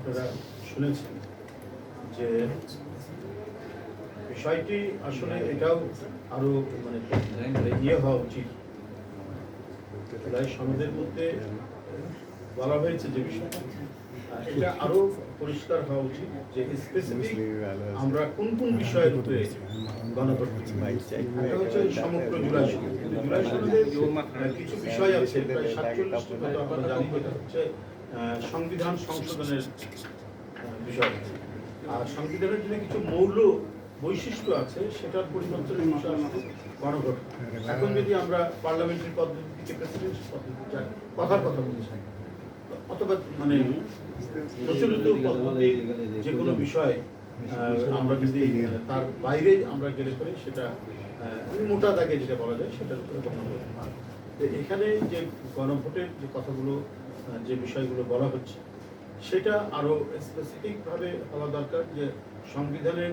আপনারা শুনেছেন যে বিষয়টি আসলে এটাও আরও মানে ইয়ে হওয়া উচিত। সনদের মধ্যে বলা হয়েছে যে বিষয়টা। এটা আরও পরিষ্কার হওয়া উচিত যে স্পেসিফিক আমরা কোন কোন বিষয়ের উপরে সনদের কিছু বিষয় আছে সংবিধান সংশোধনের বিষয়। আর সংবিধানের যে কিছু মৌল বৈশিষ্ট্য আছে, সেটার পরিবর্তনের বিষয় গণভোট। এখন যদি আমরা পার্লামেন্টারি পদ্ধতি থেকে প্রেসিডেন্সি পদ্ধতি কথার কথা বলছি অথবা মানে প্রচলিত পদ্ধতি, যে কোনো বিষয় আমরা যদি তার বাইরে আমরা গেলে পরে সেটা মোটা দাগে যেটা বলা যায়, সেটার উপরে গণভোট এখানে যে গণভোটের যে কথাগুলো যে বিষয়গুলো বলা হচ্ছে, সেটা আরও স্পেসিফিকভাবে হওয়া দরকার যে সংবিধানের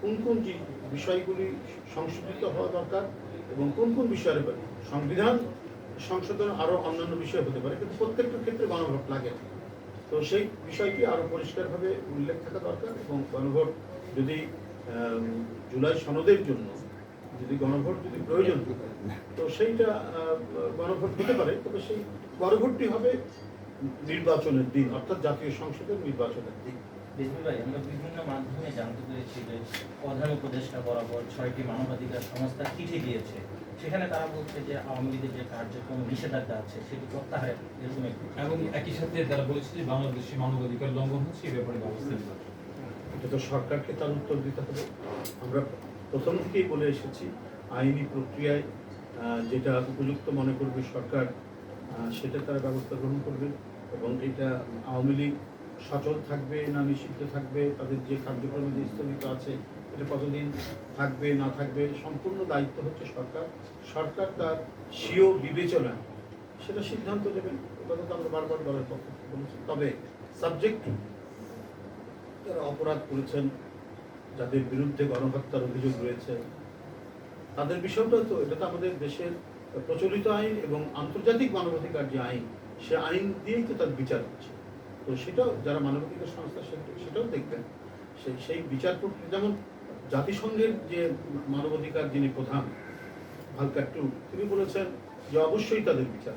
কোন কোন যে বিষয়গুলি সংশোধিত হওয়া দরকার এবং কোন কোন বিষয়ের সংবিধান সংশোধন আরও অন্যান্য বিষয় হতে পারে, কিন্তু প্রত্যেকটা ক্ষেত্রে গণভোট লাগে। তো সেই বিষয়টি আরও পরিষ্কারভাবে উল্লেখ থাকা দরকার এবং গণভোট যদি জুলাই সনদের জন্য যদি গণভোট যদি প্রয়োজন থাকে তো সেইটা আহ, গণভোট হতে পারে তবে সেই গণভোটটি হবে নির্বাচনের দিন অর্থাৎ জাতীয় সংসদের নির্বাচনের দিন। আমরা বিভিন্ন মাধ্যমে জানতে পেরেছি যে প্রধান উপদেষ্টা বরাবর ছয়টি মানবাধিকার সংস্থা চিঠি দিয়েছে। সেখানে তারা বলছে যে আওয়ামী লীগের যে কার্যক্রম নিষেধাজ্ঞা আছে সেটি প্রত্যাহারের এরকম এবং একই সাথে তারা বলেছে যে বাংলাদেশে মানবাধিকার লঙ্ঘন হচ্ছে এই ব্যাপারে ব্যবস্থা নেওয়া এটা তো সরকারকে তার উত্তর দিতে হবে। আমরা প্রথম থেকেই বলে এসেছি, আইনি প্রক্রিয়ায় যেটা উপযুক্ত মনে করবে সরকার সেটা তারা ব্যবস্থা গ্রহণ করবে এবং এটা আওয়ামী লীগ সচল থাকবে না নিষিদ্ধ থাকবে, তাদের যে কার্যক্রম যে স্থগিত আছে, এটা কতদিন থাকবে, না থাকবে, সম্পূর্ণ দায়িত্ব হচ্ছে সরকার। সরকার তার স্বীয় বিবেচনা, সেটা সিদ্ধান্ত নেবেন কথা তো আমরা বারবার দলের পক্ষ থেকে বলেছি। তবে সাবজেক্ট যারা অপরাধ করেছেন যাদের বিরুদ্ধে গণহত্যার অভিযোগ রয়েছে। তাদের বিষয়টা তো, এটা তো আমাদের দেশের প্রচলিত আইন এবং আন্তর্জাতিক মানবাধিকার যে আইন, সে আইন দিয়েই তো তার বিচার হচ্ছে। তো সেটাও যারা মানবাধিকার সংস্থা সেটাও দেখবেন। সেই সেই বিচার প্রক্রিয়া, যেমন জাতিসংঘের যে মানবাধিকার যিনি প্রধান, ভালকার টু, তিনি বলেছেন যে অবশ্যই তাদের বিচার।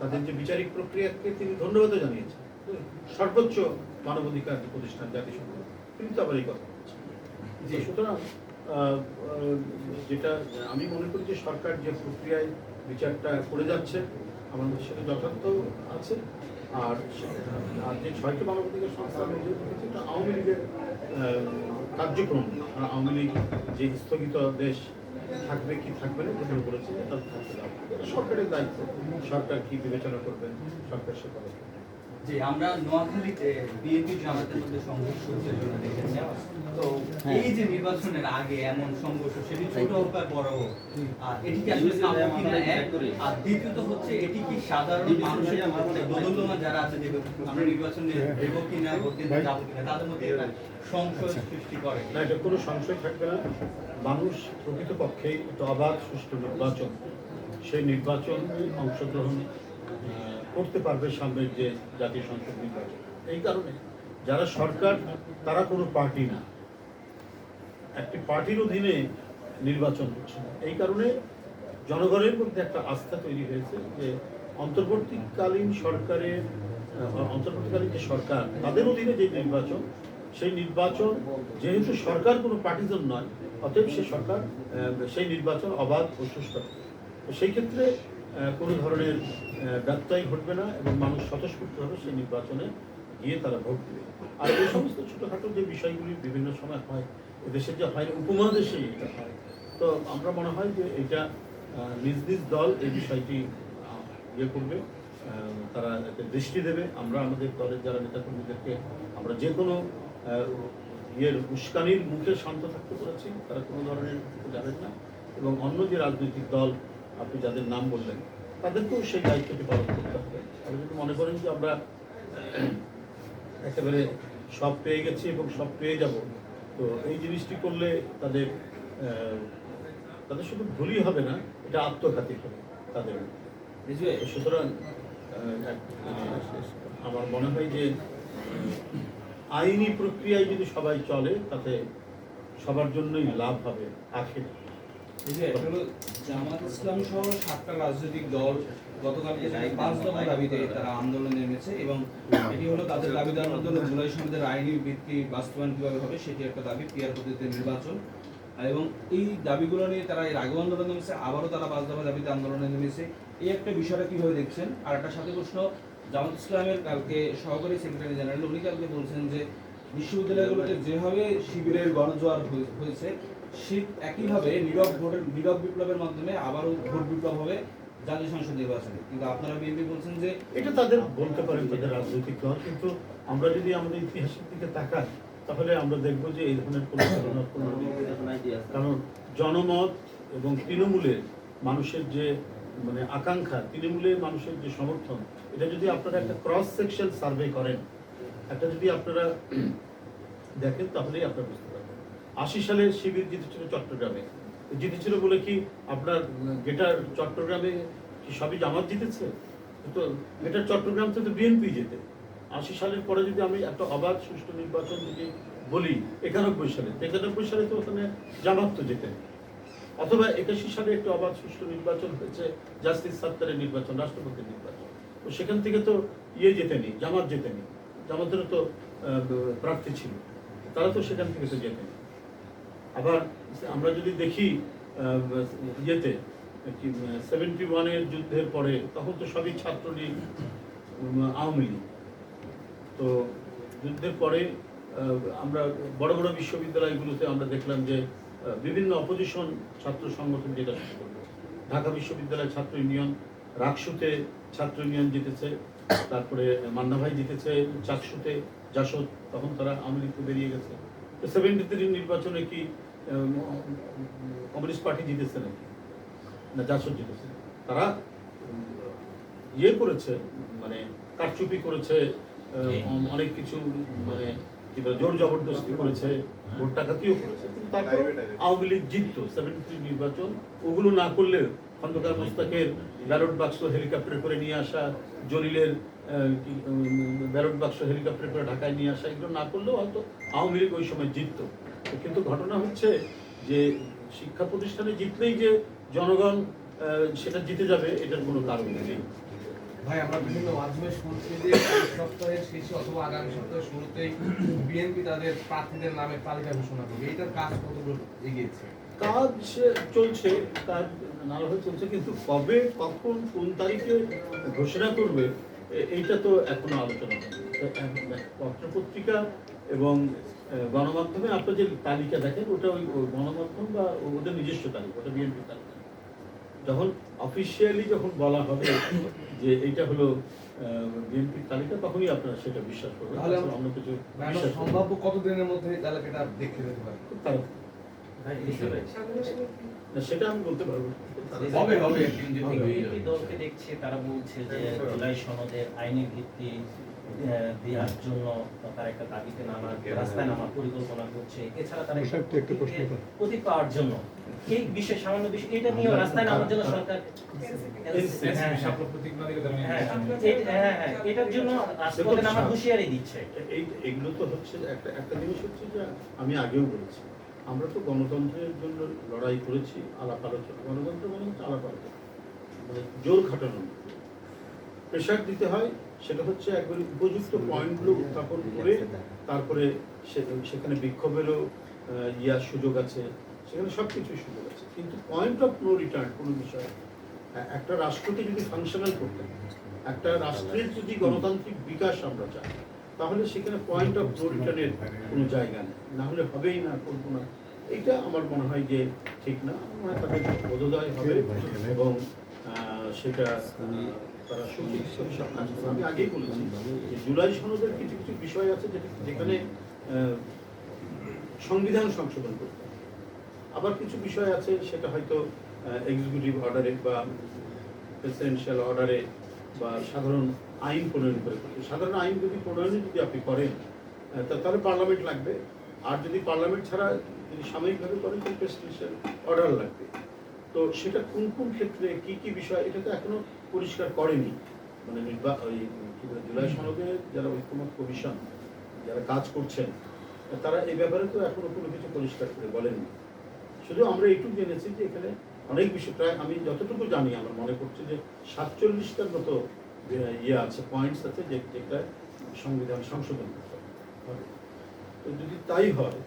তাদের যে বিচারিক প্রক্রিয়াকে তিনি ধন্যবাদও জানিয়েছেন। সর্বোচ্চ মানবাধিকার প্রতিষ্ঠান জাতিসংঘ। তিনি তো আবার এই কথা বলছেন যে সুতরাং যেটা আমি মনে করি যে সরকার যে প্রক্রিয়ায় বিচারটা করে যাচ্ছে আমাদের সেটা যথার্থ আছে। আর আর যে ছয়টি মানবাধিকার সংস্থা এটা আওয়ামী লীগের কার্যক্রম। আর আওয়ামী লীগ যে স্থগিত দেশ থাকবে কি থাকবে না যেগুলো বলেছে সরকারের দায়িত্ব। সরকার কি বিবেচনা করবেন? সরকার সে। যে আমরা নোয়াখালীতে বিএনপি জামাতের মধ্যে সংঘর্ষ হচ্ছে জন্য দেখেছি তো এই যে নির্বাচনের আগে এমন সংঘর্ষ সেটি ছোট হোক আর বড় হোক এটি কি আসলে কাম্য কিনা এক? আর দ্বিতীয়ত হচ্ছে এটি কি সাধারণ মানুষের মধ্যে দোদুল্যমান যারা আছে যে আমরা নির্বাচনে দেব কিনা ভোট দিতে যাব কিনা তাদের মধ্যে সংশয় সৃষ্টি করে। না এটা কোনো সংশয় থাকবে না। মানুষ প্রকৃতপক্ষে একটা অবাধ সুষ্ঠু নির্বাচন। সেই নির্বাচন অংশগ্রহণ করতে পারবে সামনের যে জাতীয় সংসদ নির্বাচন। এই কারণে যারা সরকার, তারা কোনো পার্টি না। একটি পার্টির অধীনে নির্বাচন হচ্ছে এই কারণে জনগণের মধ্যে একটা আস্থা তৈরি হয়েছে যে অন্তর্বর্তীকালীন সরকারের অন্তর্বর্তীকালীন যে সরকার, তাদের অধীনে যে নির্বাচন, সেই নির্বাচন যেহেতু সরকার কোনো পার্টিজন নয়, অতএব সে সরকার সেই নির্বাচন অবাধ ও। তো সেই ক্ষেত্রে কোনো ধরনের ব্যত্যয় ঘটবে না এবং মানুষ স্বতঃস্ফূর্তভাবে সেই নির্বাচনে গিয়ে তারা ভোট দেবে। আর এই সমস্ত ছোটোখাটো যে বিষয়গুলি বিভিন্ন সময় হয় এদেশের যে হয় উপমহাদেশে এটা হয়, তো আমরা মনে হয় যে এটা নিজ নিজ দল এই বিষয়টি ইয়ে করবে তারা এতে দৃষ্টি দেবে। আমরা আমাদের দলের যারা নেতাকর্মীদেরকে আমরা যে কোনো ইয়ের উস্কানির মুখে শান্ত থাকতে বলেছি, তারা কোনো ধরনের যাবেন না এবং অন্য যে রাজনৈতিক দল আপনি যাদের নাম বললেন তাদেরকেও সেই দায়িত্বটি পালন করতে হবে। আপনি যদি মনে করেন যে আমরা একেবারে সব পেয়ে গেছি এবং সব পেয়ে যাব তো এই জিনিসটি করলে তাদের তাদের শুধু ভুলই হবে না এটা আত্মঘাতী হবে তাদের সুতরাং আমার মনে হয় যে আইনি প্রক্রিয়ায় যদি সবাই চলে তাতে সবার জন্যই লাভ হবে আখের। এই যে হলো জামাত ইসলাম সহ সাতটা রাজনৈতিক দল গতকালকে থেকে পাঁচ দফা দাবিতে তারা আন্দোলনে নেমেছে এবং এটি হলো তাদের দাবিদার মধ্যে হলো জুলাই সমিতির আইনি ভিত্তি বাস্তবায়ন কীভাবে হবে সেটি একটা দাবি পিয়ার পদ্ধতিতে নির্বাচন। এবং এই দাবিগুলো নিয়ে তারা এর আগেও আন্দোলনে নেমেছে আবারও তারা পাঁচ দফা দাবিতে আন্দোলনে নেমেছে। এই একটা বিষয়টা কীভাবে দেখছেন? আর একটা সাথে প্রশ্ন জামাত ইসলামের কালকে সহকারী সেক্রেটারি জেনারেল উনি কালকে বলছেন যে বিশ্ববিদ্যালয়গুলোতে যেভাবে শিবিরের গণজোয়ার হয়ে- হয়েছে ঠিক একইভাবে নীরব ভোটের নীরব বিপ্লবের মাধ্যমে আবারও ভোট বিপ্লব হবে জাতীয় সংসদ নির্বাচনে। কিন্তু আপনারা বিএনপি বলছেন যে এটা তাদের বলতে পারেন তাদের রাজনৈতিক দল কিন্তু আমরা যদি আমাদের ইতিহাসের দিকে তাকাই তাহলে আমরা দেখব যে এই ধরনের কোনো কারণ জনমত এবং তৃণমূলের মানুষের যে মানে আকাঙ্ক্ষা তৃণমূলের মানুষের যে সমর্থন এটা যদি আপনারা একটা ক্রস সেকশন সার্ভে করেন একটা যদি আপনারা দেখেন তাহলেই আপনারা বুঝতে আশি সালে শিবির জিতেছিল চট্টগ্রামে। জিতেছিল বলে কি আপনার গেটার চট্টগ্রামে কি সবই জামাত জিতেছে? তো গেটার চট্টগ্রাম থেকে বিএনপি যেতে আশি সালের পরে যদি আমি একটা অবাধ সুষ্ঠু নির্বাচন যদি বলি, একানব্বই সালে একানব্বই সালে তো ওখানে জামাত তো যেতেন অথবা একাশি সালে একটা অবাধ সুষ্ঠু নির্বাচন হয়েছে, জাস্টিস সাত্তারের নির্বাচন, রাষ্ট্রপতির নির্বাচন। তো সেখান থেকে তো ইয়ে যেতেনি জামাত যেতেনি জামাতেরও তো প্রার্থী ছিল। তারা তো সেখান থেকে তো যেতেনি আবার আমরা যদি দেখি ইয়েতে সেভেন্টি ওয়ানের যুদ্ধের পরে, তখন তো সবই ছাত্রলীগ আওয়ামী লীগ। তো যুদ্ধের পরে আমরা বড় বড় বিশ্ববিদ্যালয়গুলোতে আমরা দেখলাম যে বিভিন্ন অপোজিশন ছাত্র সংগঠন যেটা ঢাকা বিশ্ববিদ্যালয় ছাত্র ইউনিয়ন, রাকসুতে ছাত্র ইউনিয়ন জিতেছে, তারপরে মান্না ভাই জিতেছে, চাকসুতে জাসদ তখন তারা আওয়ামী লীগ বেরিয়ে গেছে। তো সেভেন্টি থ্রি নির্বাচনে কি কমিউনিস্ট পার্টি জিতেছে নাকি? না জাসদ জিতেছে। তারা ইয়ে করেছে মানে কারচুপি করেছে অনেক কিছু মানে কি বলে জোর জবরদস্তি করেছে ভোট টাকাতিও করেছে। তারপর আওয়ামী লীগ জিততো সেভেন্টি থ্রি নির্বাচন। ওগুলো না করলে খন্দকার মোস্তাকের ব্যালট বাক্স হেলিকপ্টারে করে নিয়ে আসা জলিলের ব্যালট বাক্স হেলিকপ্টারে করে ঢাকায় নিয়ে আসা এগুলো না করলেও হয়তো আওয়ামী লীগ ওই সময় জিততো। কিন্তু ঘটনা হচ্ছে যে শিক্ষা প্রতিষ্ঠানে জিতলেই যে জনগণ সেটা জিতে যাবে এটার কোনো কারণ নেই। ভাই আমরা বিভিন্ন মাধ্যমে শুনছি যে সপ্তাহের শেষে অথবা আগামী সপ্তাহের শুরুতেই বিএনপি তাদের প্রার্থীদের নামে তালিকা ঘোষণা করবে। এইটার কাজ কতদূর এগিয়েছে? কাজ চলছে কাজ নানাভাবে চলছে কিন্তু কবে কখন কোন তারিখে ঘোষণা করবে এইটা তো এখনও আলোচনা পত্রপত্রিকা এবং গণমাধ্যমে আপনার যে তালিকা দেখেন ওটা ওই গণমাধ্যম বা ওদের নিজস্ব তালিকা ওটা বিএনপি তালিকা। যখন অফিসিয়ালি যখন বলা হবে যে এইটা হলো বিএনপির তালিকা তখনই আপনারা সেটা বিশ্বাস করবেন। তাহলে অন্য কিছু সম্ভাব্য কতদিনের মধ্যে এই তালিকাটা দেখতে পেতে পারি? খুব তাড়াতাড়ি। ভাই, বুঝতে পেরেছি। না, সেটা আমি বলতে পারব। হবে হবে। দলকে দেখছি তারা বলছে যে জুলাই সনদের আইনি ভিত্তি দেওয়ার জন্য তারা একটা দাবিতে নামার রাস্তায় নামার পরিকল্পনা করছে। এছাড়া তারা পাওয়ার জন্য। এই বিষয়ে সামান্য বিষয় এটা নিয়ে রাস্তায় নামার জন্য সরকার হ্যাঁ, হ্যাঁ। হ্যাঁ, হ্যাঁ, হ্যাঁ, এটার জন্য নামার হুঁশিয়ারি দিচ্ছে। এগুলো তো হচ্ছে একটা একটা জিনিস হচ্ছে যে আমি আগেও বলেছি আমরা তো গণতন্ত্রের জন্য লড়াই করেছি আলাপ আলোচনা গণতন্ত্র মানে হচ্ছে আলাপ আলোচনা। মানে জোর খাটানো প্রেশার দিতে হয় সেটা হচ্ছে একবারে উপযুক্ত পয়েন্টগুলো উত্থাপন করে তারপরে সেখানে বিক্ষোভেরও ইয়ার সুযোগ আছে। সেখানে সব কিছুর সুযোগ আছে। কিন্তু পয়েন্ট অফ নো রিটার্ন কোনো বিষয় একটা রাষ্ট্রকে যদি ফাংশনাল করতে একটা রাষ্ট্রের যদি গণতান্ত্রিক বিকাশ আমরা চাই, তাহলে সেখানে পয়েন্ট অফ নো রিটার্নের কোনো জায়গা নেই। না হলে হবেই না, করব না। এইটা আমার মনে হয় যে ঠিক না। মনে হয় তাদের বোধোদয় হবে। এবং সেটা তারা সঠিক সব। আমি আগেই বলেছি যে জুলাই সনদের কিছু কিছু বিষয় আছে যেখানে সংবিধান সংশোধন করতে আবার কিছু বিষয় আছে সেটা হয়তো এক্সিকিউটিভ অর্ডারে বা প্রেসিডেন্সিয়াল অর্ডারে বা সাধারণ আইন প্রণয়ন করে সাধারণ আইন যদি প্রণয়নে যদি আপনি করেন তাহলে পার্লামেন্ট লাগবে। আর যদি পার্লামেন্ট ছাড়া যদি সাময়িকভাবে করেন, তাহলে প্রেসিডেন্সিয়াল অর্ডার লাগবে। তো সেটা কোন কোন ক্ষেত্রে কি কি বিষয়, এটা তো এখনও পরিষ্কার করেনি। মানে নির্বা ওই জুলাই সনদে যারা ঐক্যমত কমিশন, যারা কাজ করছেন, তারা এই ব্যাপারে তো এখনও কোনো কিছু পরিষ্কার করে বলেননি। শুধু আমরা এইটুকু জেনেছি যে এখানে অনেক বিষয়, প্রায় আমি যতটুকু জানি, আমার মনে করছি যে সাতচল্লিশটার মতো ইয়ে আছে পয়েন্টস আছে যে, যেটা সংবিধান সংশোধন করতে হবে। তো যদি তাই হয়,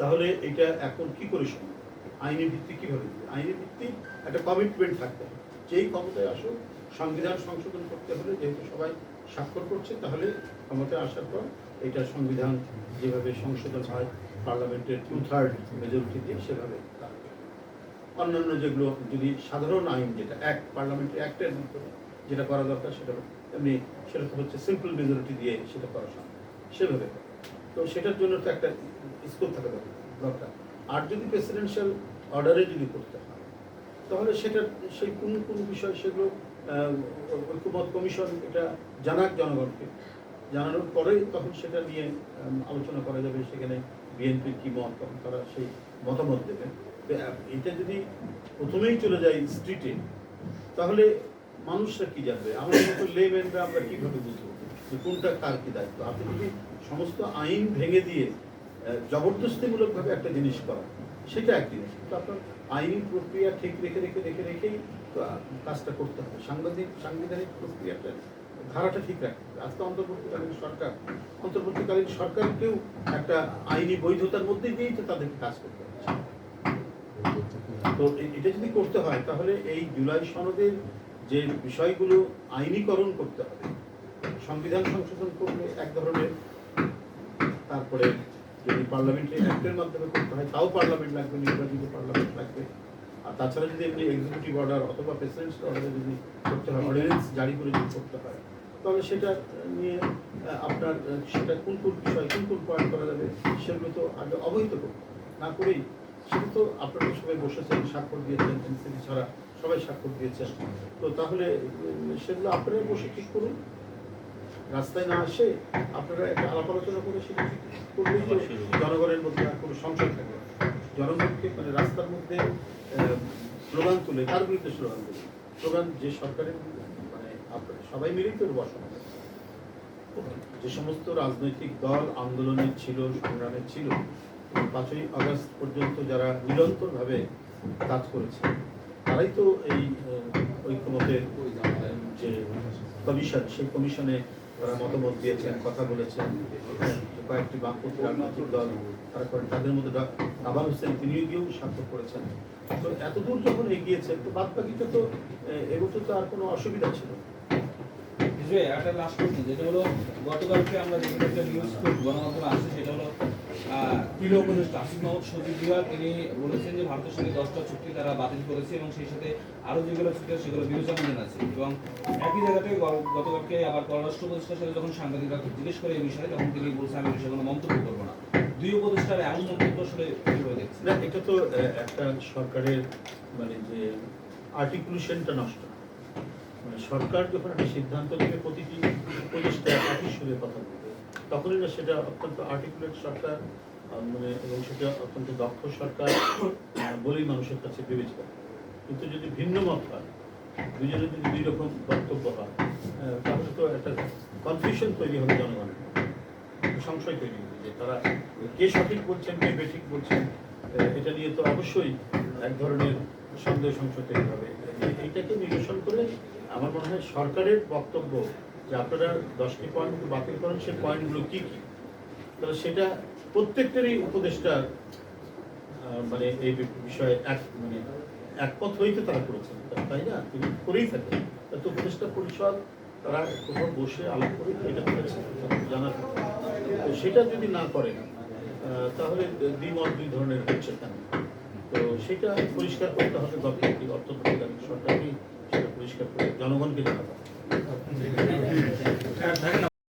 তাহলে এটা এখন কি করে সম্ভব? আইনি ভিত্তি কীভাবে? আইনি ভিত্তি একটা কমিটমেন্ট থাকতে হবে। যেই ক্ষমতায় আসুক সংবিধান সংশোধন করতে হলে যেহেতু সবাই স্বাক্ষর করছে তাহলে ক্ষমতায় আসার পর এটা সংবিধান যেভাবে সংশোধন হয় পার্লামেন্টের টু থার্ড মেজরিটি দিয়ে সেভাবে অন্যান্য যেগুলো যদি সাধারণ আইন যেটা এক পার্লামেন্টের অ্যাক্টের মাধ্যমে যেটা করা দরকার সেটা এমনি সেটা তো হচ্ছে সিম্পল মেজরিটি দিয়ে সেটা করা সম্ভব। সেভাবে। তো সেটার জন্য তো একটা স্কোপ থাকা দরকার। দরকার আর যদি প্রেসিডেন্সিয়াল অর্ডারে যদি করতে হয় তাহলে সেটা সেই কোন কোন বিষয় সেগুলো আহ, কমিশন এটা জানাক জনগণকে। জানানোর পরে তখন সেটা নিয়ে আলোচনা করা যাবে সেখানে বিএনপির কি মত তখন তারা সেই মতামত দেবে। এটা যদি প্রথমেই চলে যায় স্ট্রিটে তাহলে মানুষরা কি জানবে? আমাদের মতো লেম্যানরা আমরা কীভাবে বুঝব যে কোনটা কার কি দায়িত্ব? আপনি যদি সমস্ত আইন ভেঙে দিয়ে জবরদস্তিমূলকভাবে একটা জিনিস করা সেটা এক জিনিস কিন্তু আপনার আইনি প্রক্রিয়া ঠিক রেখে রেখে রেখে রেখেই কাজটা করতে হবে। সাংবাদিক, সাংবিধানিক প্রক্রিয়াটা, ধারাটা ঠিক রাখতে হবে। আজকে অন্তর্বর্তীকালীন সরকার, অন্তর্বর্তীকালীন সরকারকেও একটা আইনি বৈধতার মধ্যে দিয়েই তো তাদেরকে কাজ করতে হচ্ছে তো এটা যদি করতে হয়, তাহলে এই জুলাই সনদের যে বিষয়গুলো আইনীকরণ করতে হবে, সংবিধান সংশোধন করলে এক ধরনের, তারপরে যদি পার্লামেন্টারি অ্যাক্টের মাধ্যমে করতে হয়, তাও পার্লামেন্ট লাগবে, নির্বাচিত পার্লামেন্ট লাগবে। আর তাছাড়া যদি এমনি এক্সিকিউটিভ অর্ডার অথবা প্রেসিডেন্টস অর্ডারে যদি করতে হয় অর্ডিনেন্স জারি করে যদি করতে হয়, তাহলে সেটা নিয়ে আপনার সেটা কোন কোন বিষয়, কোন কোন পয়েন্ট করা যাবে, সেগুলো তো আগে অবহিত করতে না করেই, সেটা তো আপনারা সবাই বসেছেন, স্বাক্ষর দিয়েছেন, এনসিপি ছাড়া সবাই স্বাক্ষর দিয়েছেন। তো তাহলে সেগুলো আপনারাই বসে ঠিক করুন। রাস্তায় না আসে আপনারা একটা আলাপ আলোচনা করে সেটা করলেই জনগণের মধ্যে আর কোনো সংশয় থাকবে না। জনগণকে মানে রাস্তার মধ্যে স্লোগান তুলে কার বিরুদ্ধে স্লোগান তুলে স্লোগান যে সরকারের মানে আপনারা সবাই মিলেই তো বসানো যে সমস্ত রাজনৈতিক দল আন্দোলনে ছিল, সংগ্রামে ছিল পাঁচই আগস্ট পর্যন্ত যারা নিরন্তরভাবে কাজ করেছে, তারাই তো এই ঐক্যমতের যে কমিশন, সেই কমিশনে মতামত দিয়েছেন, কথা বলেছেন। কয়েকটি বামপন্থী রাজনৈতিক দল তারপরে তাদের মধ্যে আবার হোসেন, তিনিও গিয়েও স্বাক্ষর করেছেন। তো এত দূর যখন এগিয়েছে তো বাদ বাকিটা তো এবছর তো আর কোনো অসুবিধা ছিল একটা লাস্ট যেটা হলো, গতকালকে আমরা যেটা নিউজ গণমাধ্যমে আসছে, সেটা ক্রীড়া উপদেষ্টা আসিফ মাহমুদ তিনি বলেছেন যে ভারতের সঙ্গে দশটা চুক্তি তারা বাতিল করেছে এবং সেই সাথে আরও যেগুলো চুক্তি সেগুলো বিবেচনাধীন আছে। এবং একই জায়গাতে গতকালকে আবার পররাষ্ট্র উপদেষ্টার সাথে যখন সাংবাদিকরা জিজ্ঞেস করে এই বিষয়ে, তখন তিনি বলছেন, আমি বিষয়ে কোনো মন্তব্য করব না। দুই উপদেষ্টার এমন মন্তব্য আসলে না, এটা তো একটা সরকারের মানে যে আর্টিকুলেশনটা নষ্ট। মানে সরকার যখন একটা সিদ্ধান্ত নেবে প্রতিটি উপদেষ্টা একই সুরে কথা বলবে তখনই না, সেটা অত্যন্ত আর্টিকুলেট সরকার মানে এবং সেটা অত্যন্ত দক্ষ সরকার বলেই মানুষের কাছে বিবেচিত। কিন্তু যদি ভিন্ন মত হয়, দুজনের যদি দুই রকম বক্তব্য হয় তাহলে তো একটা কনফিউশন তৈরি হবে জনগণের সংশয় তৈরি হবে যে তারা কে সঠিক বলছেন, কে বেঠিক বলছেন এটা নিয়ে তো অবশ্যই এক ধরনের সন্দেহ সংশয় তৈরি হবে। এই- এইটাকে নিরসন করে আমার মনে হয় সরকারের বক্তব্য যে আপনারা দশটি পয়েন্ট বাতিল করেন সেই পয়েন্টগুলো কি কি? তাহলে সেটা প্রত্যেকটারই উপদেষ্টা মানে এই বিষয়ে এক মানে একমত হইতে তারা করেছেন। তাই না? তিনি করেই থাকেন। তা উপদেষ্টা পরিষদ, তারা কোথাও বসে আলাপ করে এটা করেছে তাদের জানা তো সেটা যদি না করেন তাহলে দ্বিমত দুই ধরনের হচ্ছে কেন? তো সেটা পরিষ্কার করতে হবে গভর্নমেন্টকে অর্থনৈতিক সরকারকেই সেটা পরিষ্কার করে জনগণকে জানাতে হবে। すいません。